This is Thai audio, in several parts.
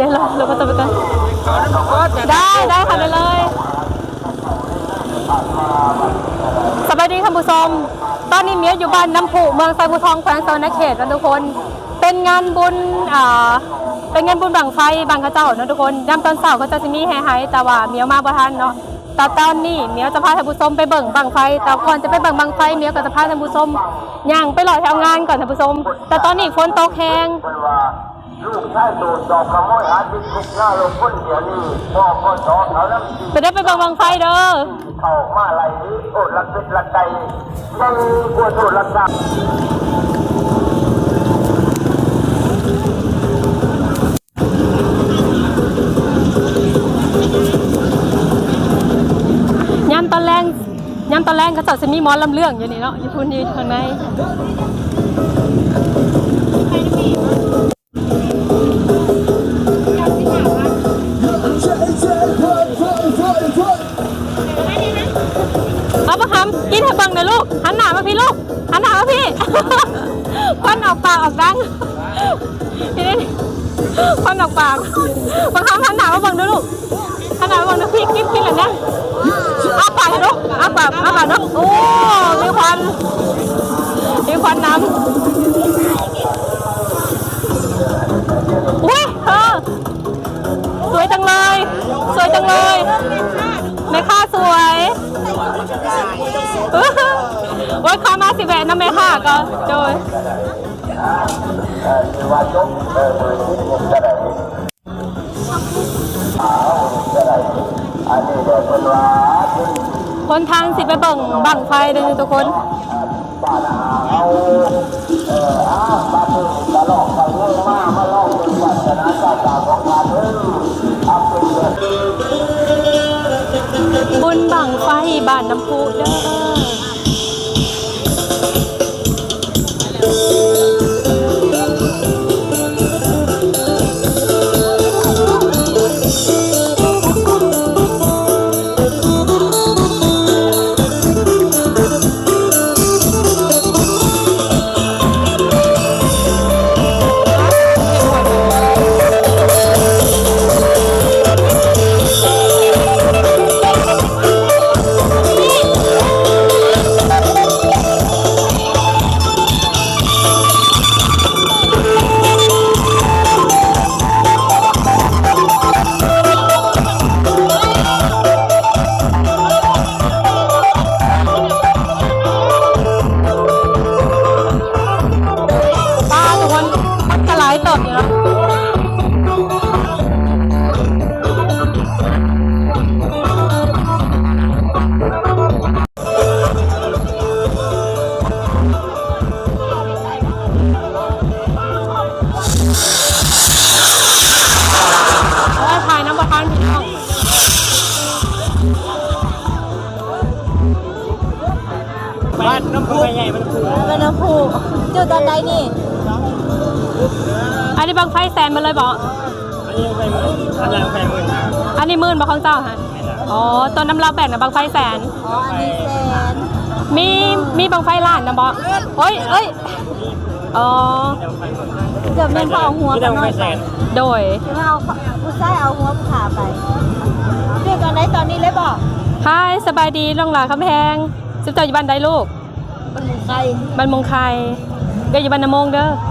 ดี๋ยวเราเราก็จะไปกันได้ได้ค่ะได้เลยสวัสดีค่ะผู้ชมตอนนี้เมียอยู่บ้านน้ำผุเมืองไซบูทองแขวงสวรรณเขตนะทุกคน เป็นงานบุญอ่าเป็นงานบุญบังไฟบางข้าเจ้านะทุกคนยามตอนเสาร์เขาจะจะมีแห่ไฮแต่ว่าเมียวมาบ่ทันเนาะแต่ตอนนี้เมียวจะพาท่านผู้ชมไปเบิ่งบังไฟแต่ก่อนจะไปเบิ่งบังไฟเมียวก็จะพาท่านผู้ชมย่างไปรอแถวงานก่อนท่านผู้ชมแต่ตอนนี้ฝนตกแห้ง ลูกชายโดดดอกขโมยหาดินทุกหน้าลงพ้นเดี๋ยวนี้พ่อก็สอนเขาแล้วจะได้ไปเบิ่งบังไฟเด้อเข้ามาไหลโอดลักเป็ดลักไก่ยังกลัวโทษลักษายามตอนแรงยามตอนแรงเขาเจ้าจะมีหมอนลำเรื่องอยู่นี่เนาะอยู่พุ่นอยู่ข้างใน หันหน้ามาพี่ลูกหันหน้ามาพี่ควันออกปากออกดังพี่นี่ควันออกปากปะคำหันหน้ามาเบิ่งด้วยลูกหันหน้ามาเบิ่งนะพี่กินกินเลยนะอ้าปากให้ลูกอ้าปากอ้าปากเนาะโอ้มีควันมีควันน้ำอุ้ยเธอสวยจังเลย สวยจังเลยแม่ค่าสวย ว่าข้ามาสิแหวนน้ำแม่ค่ะก็โดยคนทางสิไปเบิ่งบังไฟเลยทุกคนบุญบังไฟบ้านน้ำพุเด้อายตดอยู่แล้วเอาไว้ถ่ายน้ำประทานพี่น้องบ้านน้ำพุใหญ่มันคือเป็นน้ำผูจุดตอนใดนี่อั นนี้บังไฟแสนมาเลยบอกอันนี้ไปมืออันนี้ไปมืออันนี้หมื่นบอกของเจ้าฮะอ๋อต้นน้ำเราแบ่งนะบังไฟแสน อ๋ออันนี้แสนมีมีบังไฟล้านนะบอเฮ้ยเอ้ยอ๋อเกือบเป็นเขาเอาหัวที่กัเรานหน่ไปอยแสนโดยคือว่าเอาผู้ชายเอาหัวผู้ขาไปจุดตอนใดตอนนี้เลยบอกฮายสบายดีลงหลาคำแพงสุดเจ้าอยู่บ้านใดลูกมันหมุนใครบ้านมงคายเดี๋ยวอยู่บ้านนำมงเด้อเ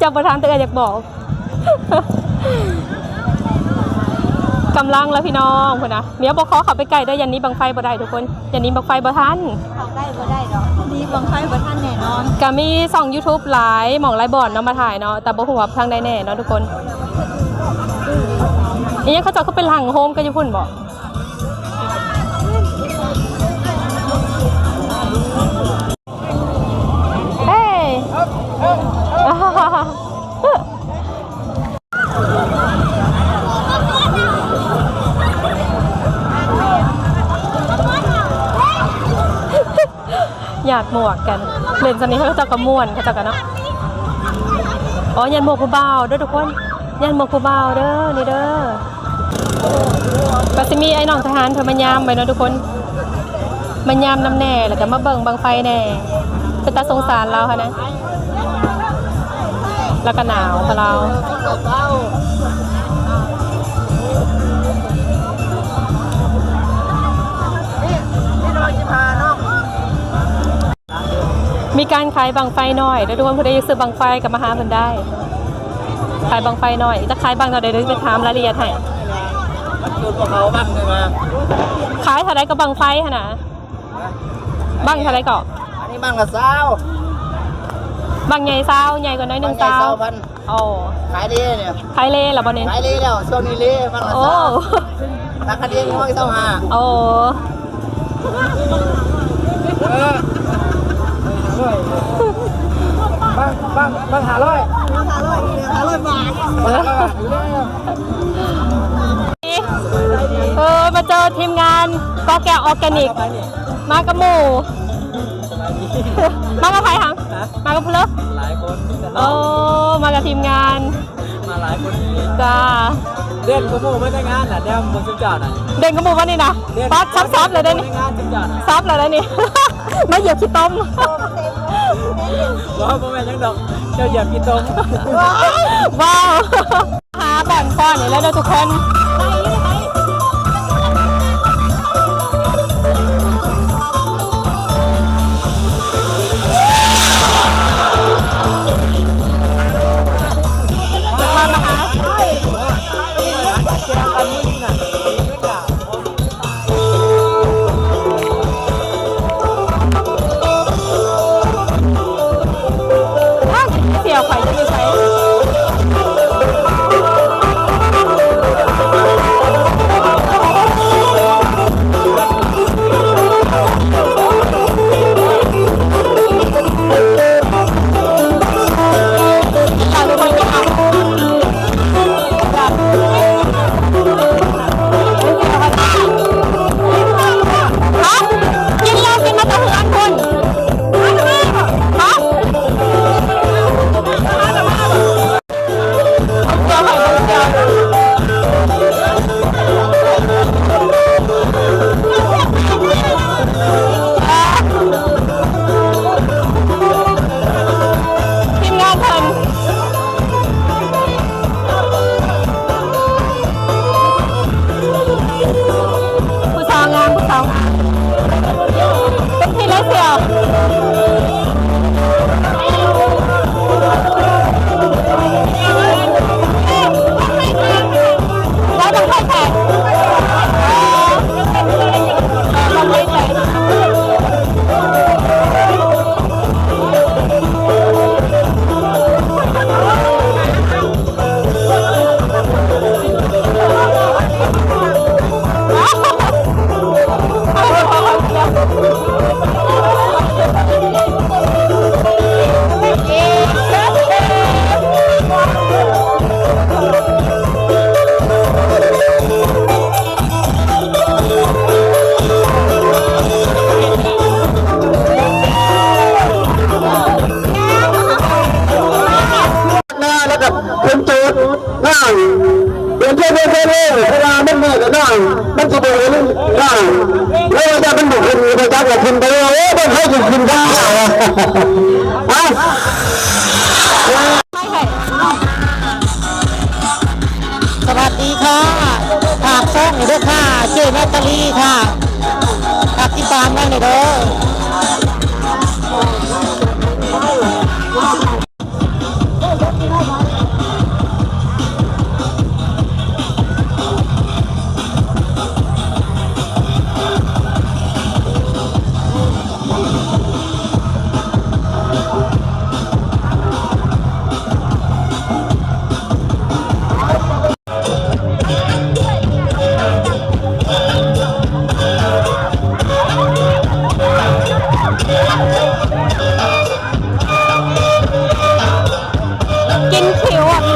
จ้าประธานเตือนอยากบอกกำลังแล้วพี่น้องคนนะเมียบอกขอขับไปไกลได้อยันนี้บังไฟบ่ได้ทุกคนยันนี้บังไฟบ่ทันเขาได้บ่ได้หรอกดีบังไฟบ่ท่านแน่นอนก็มีส่อง YouTube หลายหม่องหลายบอร์ดเนาะมาถ่ายเนาะแต่บ่ฮู้ว่าทางใดแน่เนาะทุกคนอีหยังเขาเจะก็เป็นหลังโฮมก็อยู่พุ่นบ่เอยากหมวกกัน เล่นสนิทเขาเจะกระมวนเขาจะกันเนาะอ๋อยันหมวกผู้บ่าเด้อทุกคนยันหมวกผู้บ่าเด้อนี่เด้อก็จะมีไอ้น้องทหารเพิ่นมายามไปเนาะทุกคนมายามน้ำแน่แล้วก็มาเบิ่งบังไฟแน่เป็นตาสงสารเราค่ะนะ แล้วก็หนาวพะเรามีการขายบังไฟหน่อยแล้วทุกคนผู้ใดอยากซื้อบังไฟกับมาหาเพิ่นได้ ขายบังไฟหน่อยจะขายบังเท่าใดเดี๋ยวไปถามรายละเอียดให้ดูพวกเขาบ้างเลยมาขายเท่าใดก็บังไฟหั่นน่ะบังเท่าใดก็อันนี้บ้างละเศร้า บังใหญ่ซาวใหญ่กว่าน้อยหนึงซาวพัน โอ้ขายดีเนี่ยขายเล่เหรอบ่เนี่ยขายดีแล้วช่วงนี้เลยบ้างละโอ้เศร้าราคาดีง่ายเศร้าห้าโอ้เออบ้างบ้างบ้างหาร้อยหาร้อยหาร้อยบาทเออมาเจอทีมงานก็แกออร์แกนิก มากับหมู่มากับใครคะ มากับเพลอหลายคนแต่โอ้มากับทีมงานมาหลายคนจ้าเล่นกูมูไม่ได้งานน่ะเดี๋ยวมึงชุดจอดอะเด่นกับหมู่วันนี้นะปั๊บซับซับเลยได้นี่งานชุดจอดอะซับเลยได้นี่ไม่เหยียบขี้ต้มว่าพ่อแม่ยังดอกเจ้าเหยียบกินตรงว้าวหาแบ่งก้อนนี่แล้วเด้อทุกคน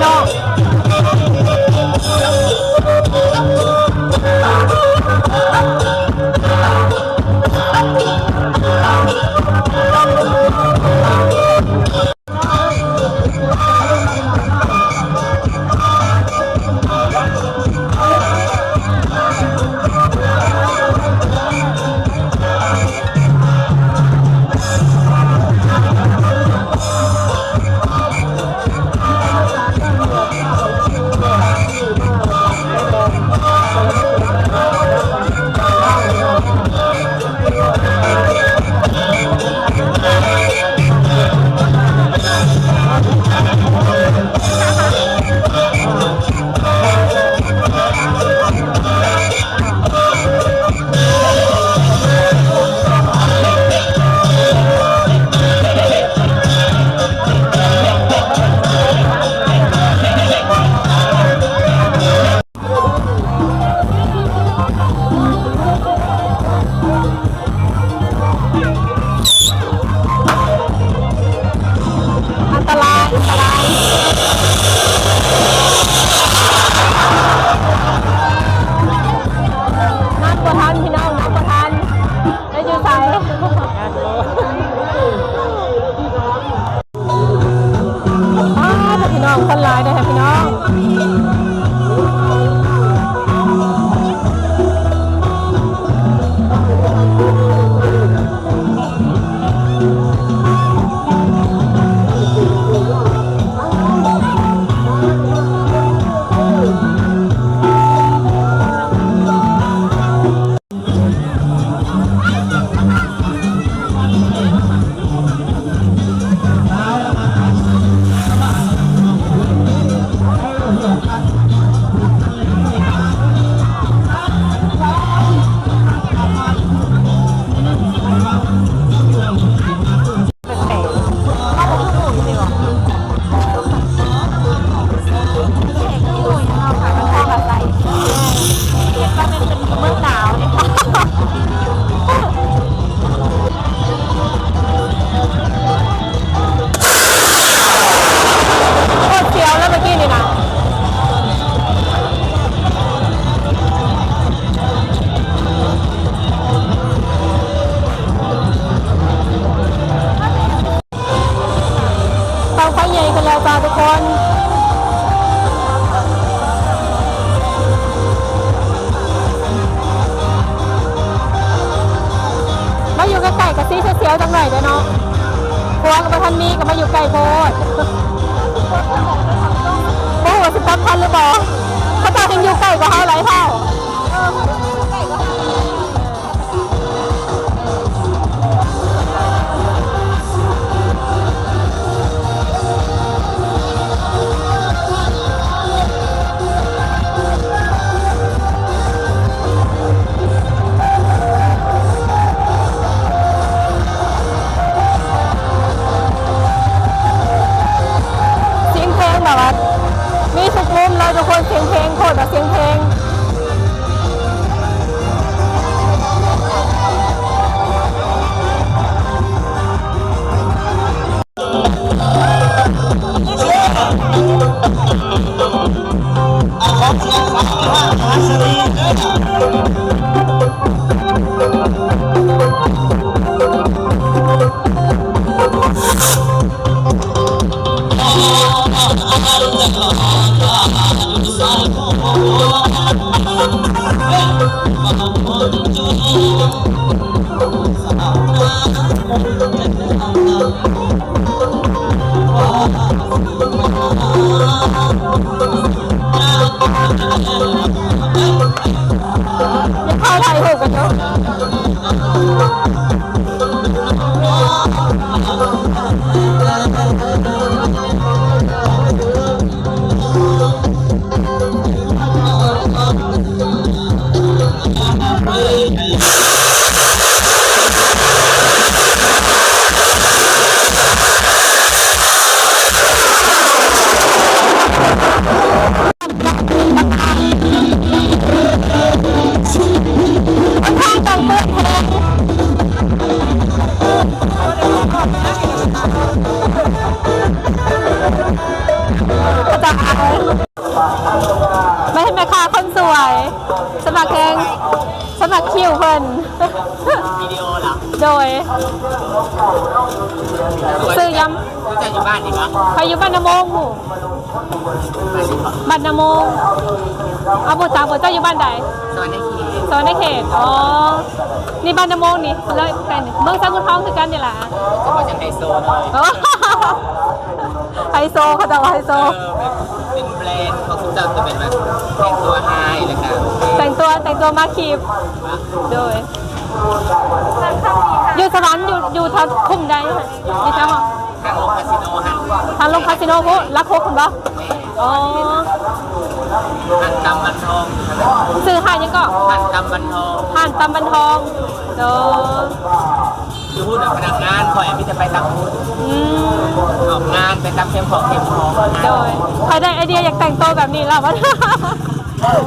No. โพดโอ้โหสิบตับทันหรือเปล่าเขาตายังอยู่ใกล้กว่าเขาหลายเท่า เสียงเพลงโคตรแบบเสียงเพลงยัง ดีปะำพายุบ้านนาโมงหมู่บ้านนาโมงเอาบุตรสาวบุตรเจ้าอยู่บ้านใดสวัสดีคีโซนในเขตอ๋อนี่บ้านนาโมงนี่เลยเป็นเมืองสังกุนทองคือกันนี่แหละก็มาจากไฮโซเลยไฮโซเขาจะไฮโซเป็นแบรนด์ของคุณเจ้าจะเป็นแบบแต่งตัวไฮเลยค่ะแต่งตัวแต่งตัวมาคีบโดยอยู่สวรรค์อยู่อยู่ทางคุ้มใดค่ะอยู่ทา ทางลงคาสิโนฮันทางลงคาสิโนพุรักโคกคุณปะอ๋อหันตำบันทองซื้อหายังก็หันตำบันทองผ่านตำบันทองโดอยู่พูดกับพนักงานคอยพี่จะไปตำพูดอืมออกงานไปตำเข้มของเข้มของโดยใครได้ไอเดียอยากแต่งตัวแบบนี้แล้ววะ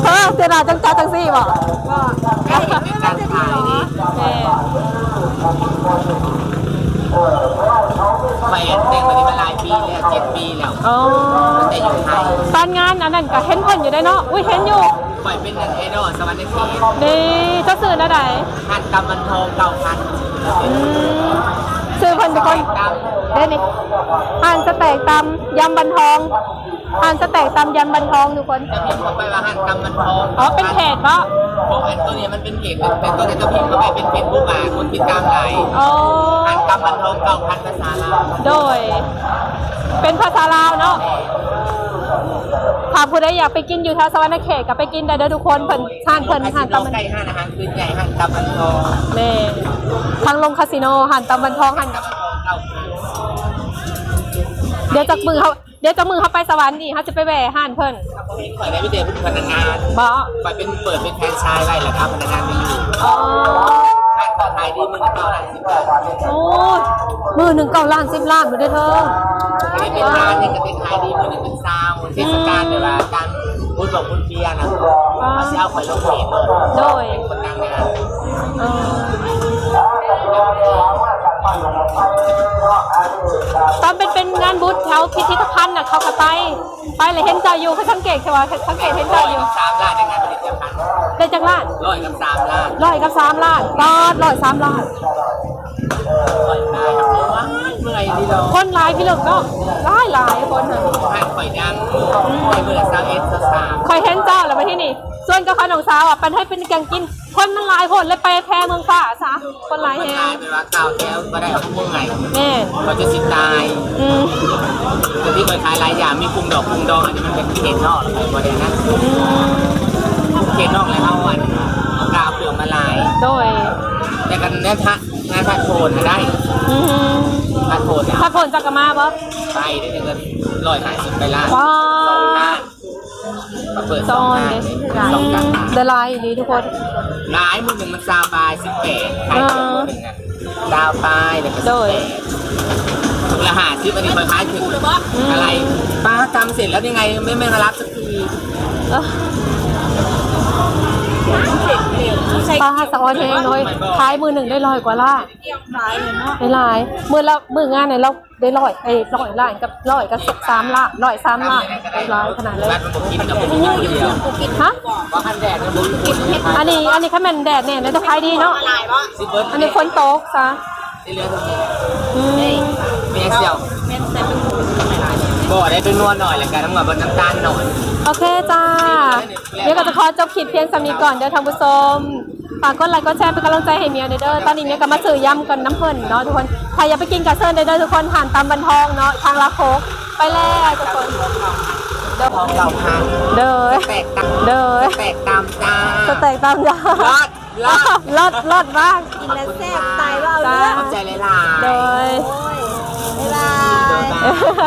เออเสียดายจังจ้าจังซี่บอกก็เห็นเป็นการ ขายนี่แม่ไปแต่งมาที่มาหลายปีแล้วเจ็ดปีแล้วอ๋อตั้งแต่อยู่ไทยตอนงานอันนั้นก็เห็นเพิ่นอยู่ได้เนาะ อุ้ยเห็นอยู่ปล่อยเป็นหนึ่งไอดอลสวรรค์เขตดีเจ้าสื่อนะไดหันตำบันทองเก่าพันอืมซื้อเพิ่นเป็นคนตเด้นี่อ่านสแต็กตำยำบันทอง อ่านสแต็กตำยำบันทองทุกคนำจะพิมพ์เข้าไปว่าหันตำบันทองอ๋อเป็นเพจเนาะเพราะอันตัวเนี้ยมันเป็นเพจเป็นตัวเนี้ยจะพิมพ์เข้าไปเป็นเฟซบุ๊กอะคนติดตามหลายอ๋อหันตำบันทองเก่าพันภาษาลาวโดย เป็นภาษาลาวเนาะถ้าผู้ใดอยากไปกินอยู่แถวสวรรณเขตก็ไปกินได้เด้อทุกคนเพิ่นทานเพิ่นคาหาสินโนตำบันใกล้ห้างอาหารคืนใหญ่หันตำบันทองแม่ทางลงคาสิโนหันตำบันทองหันตำบันทองเก่าพันเดี๋ยวจากมือเขาเดี๋ยวจะมือเขาไปสวรรค์ดีเขาจะไปแหว่ห้านเพิ่นข่อยได้พี่เดชเป็นพนักงานบ่ข่อยเป็นเปิดเป็นแฟรนไชส์ไว้แหละครับพนักงานไม่อยู่อ๋อค่าขอขายดีมันก็เท่าไหร่สิบบาทโอ้ยมือหนึ่งเก้าล้านสิบล้านอยู่เด้อเธออันนี้เป็นร้านนี่ก็เป็นขายดีมันเป็นซาวเทศกาลเวลาการพูดบอกพูดเบียร์นะเอาเช้าข่อยลงเพจโดยคนดังนะเออ ตอนเป็นเป็นงานบูธแถวพิพิธภัณฑ์น่ะเขาก็ไป ไปเลยเห็นเจ้าอยู่เขาสังเกตใช่ไหมสังเกตเห็นร้อเจ้ายอยู่กับสามล้านในงานผลิตภัณฑ์ได้จังล้านร้อยกับสามล้านร้อยกับสามล้านตอดร้อยสามล้านร้อยตายครับเพราะว่าเมื่อยนี่เราคนหลายพี่เลิกเนาะหลายหลายคนน่ะห้างข่อยดังในเบอร์ซาวเอสสามคอยเห็นเจ้าแล้วมาที่นี่ ส่วนกับขนมสาวอะเป็นให้เป็นแกงกิน คนมันหลายคนเลยไปแพร่เมืองฟ้าซะคนหลายมันแฮกลายงเป็นว่าข่าวแก้วก็ได้เอาพวกไงแม่เราจะสิตายอืมแต่ที่เคยขายหลายอย่างมีกลุ่มดอกกลุ่มดองอันนี้มันเป็นเขตนอกอะไรประเด็นนั้นเขตนอกเลยเอาอันเอากาวเปลือกมาลายโดยแต่กันเนี่ยทะงานพัดโทนน่ะได้อืมพัดโทนเนี่ยถ้าผลจักรมาบ่ไปได้เงินร้อยห้าสิบไปล้านว้าสองล้านมา เปิดจสองอนล้านเด้สองสาขาเดลายดีทุกคน หลายมือหนึ่งมันซาวบายสิบแปดขายตัวมือหนึ่งอะดาวปลายแล้วก็สิบโดย แปดถุงละห้าสิบอันนี้คอยขายถึงอะไรป้ากำเสร็จแล้วยังไงไม่ไม่มารับสักที เอ้อ ปลาสะออนแพงเลยขายมือหนึ่งได้ร้อยกว่าล่าได้หลายมือละมืองานเนี่ยเราได้ร้อยเอ้ยร้อยล้านกับร้อยกับสามล้านร้อยสามล้าได้ร้อยขนาดเลยฮะอันนี้อันนี้ข้ามันแดดเนี่ยน่าจะขายดีเนาะอันนี้ฝนตกซะที่เหลือตรงนี้อืมมีเซียว บ่ได้เป็นนวลหน่อยแล้วกันน้ำมันบนน้ำตาลหน่อยโอเคจ้า เดี๋ยวก็จะขอจบคลิปเพียงสำนี้ก่อนเดี๋ยวทางผู้ชมฝากกดไลค์กดแชร์เป็นกำลังใจให้เมียเด้อเด้อตอนนี้เมียก็มาซื้อยำกันน้ำเพิ่นเนาะทุกคนใครอยากไปกินกระเซิร์นเด้อเด้อทุกคนผ่านตามบันทองเนาะทางลาโคกไปแล้วทุกคนเด้อของเราพังเด้อแตกตามเด้อแตกตามตาสเต็กตามยารอดรอดรอดรอดมากกินแล้วแซ่บตายว่าเอาเรื่องเข้าใจเลยล่ะเด้อโอ้ยบ๊ายบายบ๊ายบาย